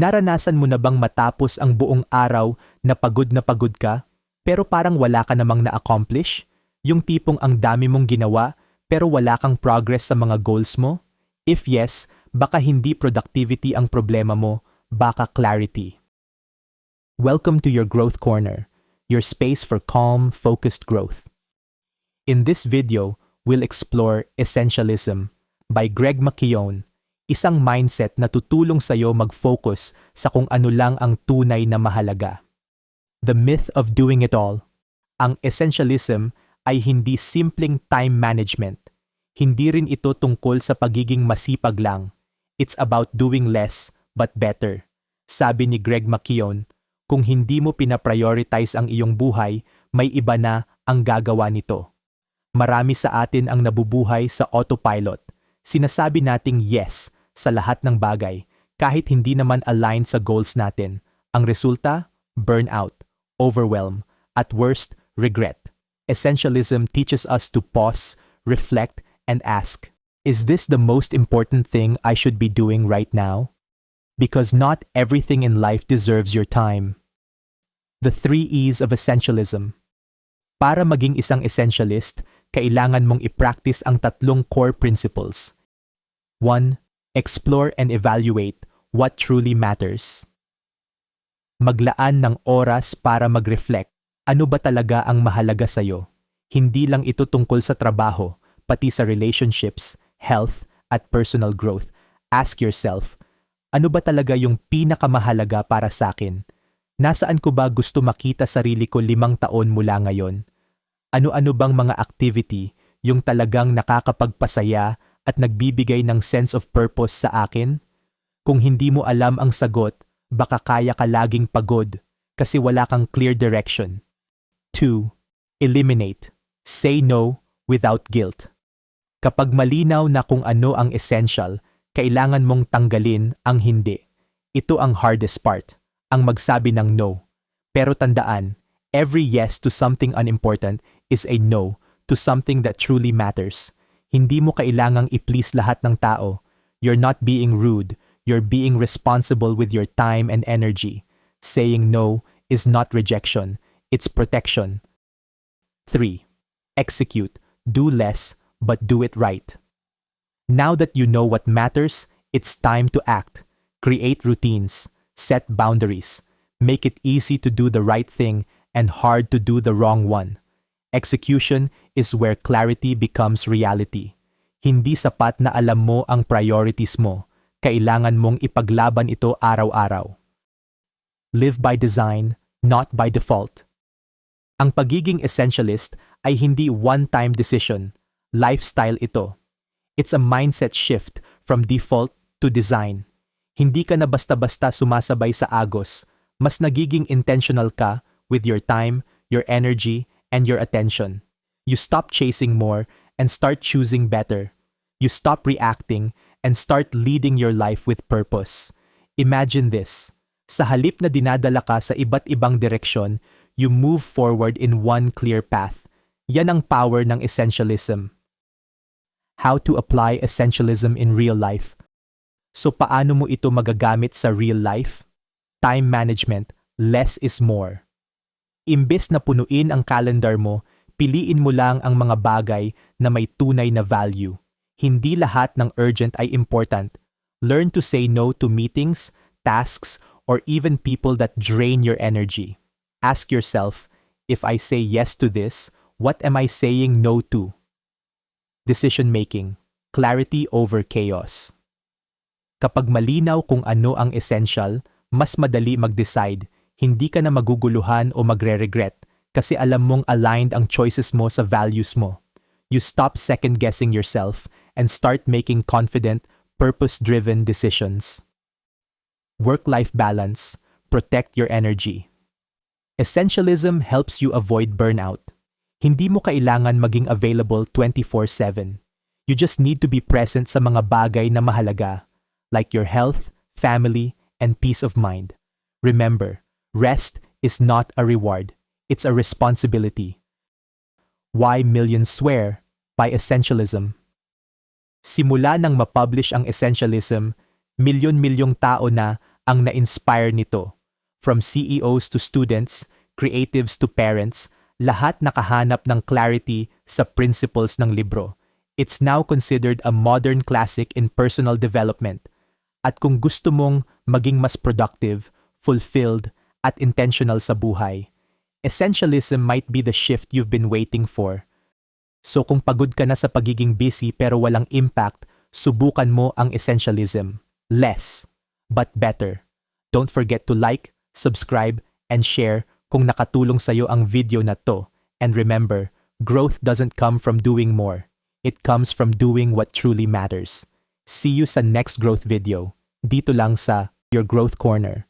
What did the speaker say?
Naranasan mo na bang matapos ang buong araw na pagod na pagod ka, pero parang wala ka namang na-accomplish? Yung tipong ang dami mong ginawa, pero wala kang progress sa mga goals mo? If yes, baka hindi productivity ang problema mo, baka clarity. Welcome to your Growth Corner, your space for calm, focused growth. In this video, we'll explore Essentialism by Greg McKeown, isang mindset na tutulong sa iyo mag-focus sa kung ano lang ang tunay na mahalaga. The myth of doing it all. Ang essentialism ay hindi simpleng time management. Hindi rin ito tungkol sa pagiging masipag lang. It's about doing less but better. Sabi ni Greg McKeown, kung hindi mo pinaprioritize ang iyong buhay, may iba na ang gagawa nito. Marami sa atin ang nabubuhay sa autopilot. Sinasabi nating yes sa lahat ng bagay kahit hindi naman aligned sa goals natin. Ang resulta, burnout, overwhelm, at worst, regret. Essentialism teaches us to pause, reflect, and ask, is this the most important thing I should be doing right now? Because not everything in life deserves your time. The three E's of essentialism. Para maging isang essentialist, kailangan mong i-practice ang tatlong core principles. 1 explore and evaluate what truly matters. Maglaan ng oras para mag-reflect. Ano ba talaga ang mahalaga sa iyo? Hindi lang ito tungkol sa trabaho, pati sa relationships, health, at personal growth. Ask yourself, ano ba talaga yung pinakamahalaga para sa akin? Nasaan ko ba gusto makita sarili ko limang taon mula ngayon? Ano-ano bang mga activity yung talagang nakakapagpasaya at nagbibigay ng sense of purpose sa akin? Kung hindi mo alam ang sagot, baka kaya ka laging pagod kasi wala kang clear direction. 2. Eliminate. Say no without guilt. Kapag malinaw na kung ano ang essential, kailangan mong tanggalin ang hindi. Ito ang hardest part, ang magsabi ng no. Pero tandaan, every yes to something unimportant is a no to something that truly matters. Hindi mo kailangang i-please lahat ng tao. You're not being rude. You're being responsible with your time and energy. Saying no is not rejection. It's protection. 3. Execute. Do less, but do it right. Now that you know what matters, it's time to act. Create routines. Set boundaries. Make it easy to do the right thing and hard to do the wrong one. Execution is where clarity becomes reality. Hindi sapat na alam mo ang priorities mo. Kailangan mong ipaglaban ito araw-araw. Live by design, not by default. Ang pagiging essentialist ay hindi one-time decision. Lifestyle ito. It's a mindset shift from default to design. Hindi ka na basta-basta sumasabay sa agos. Mas nagiging intentional ka with your time, your energy, and your attention. You stop chasing more and start choosing better. You stop reacting and start leading your life with purpose. Imagine this. Sa halip na dinadala ka sa iba't ibang direksyon, you move forward in one clear path. Yan ang power ng essentialism. How to apply essentialism in real life. So paano mo ito magagamit sa real life? Time management, less is more. Imbes na punuin ang calendar mo, piliin mo lang ang mga bagay na may tunay na value. Hindi lahat ng urgent ay important. Learn to say no to meetings, tasks, or even people that drain your energy. Ask yourself, if I say yes to this, what am I saying no to? Decision making, clarity over chaos. Kapag malinaw kung ano ang essential, mas madali mag-decide hindi ka na maguguluhan o magre-regret kasi alam mong aligned ang choices mo sa values mo. You stop second-guessing yourself and start making confident, purpose-driven decisions. Work-life balance. Protect your energy. Essentialism helps you avoid burnout. Hindi mo kailangan maging available 24-7. You just need to be present sa mga bagay na mahalaga, like your health, family, and peace of mind. Remember, Rest is not a reward, it's a responsibility. Why Millions Swear by Essentialism Simula nang mapublish ang Essentialism, milyon-milyong tao na ang na-inspire nito. From CEOs to students, creatives to parents, lahat nakahanap ng clarity sa principles ng libro. It's now considered a modern classic in personal development. At kung gusto mong maging mas productive, fulfilled, at intentional sa buhay, essentialism might be the shift you've been waiting for. So kung pagod ka na sa pagiging busy pero walang impact, subukan mo ang essentialism. Less, but better. Don't forget to like, subscribe, and share kung nakatulong sa'yo ang video na to. And remember, growth doesn't come from doing more. It comes from doing what truly matters. See you sa next growth video. Dito lang sa Your Growth Corner.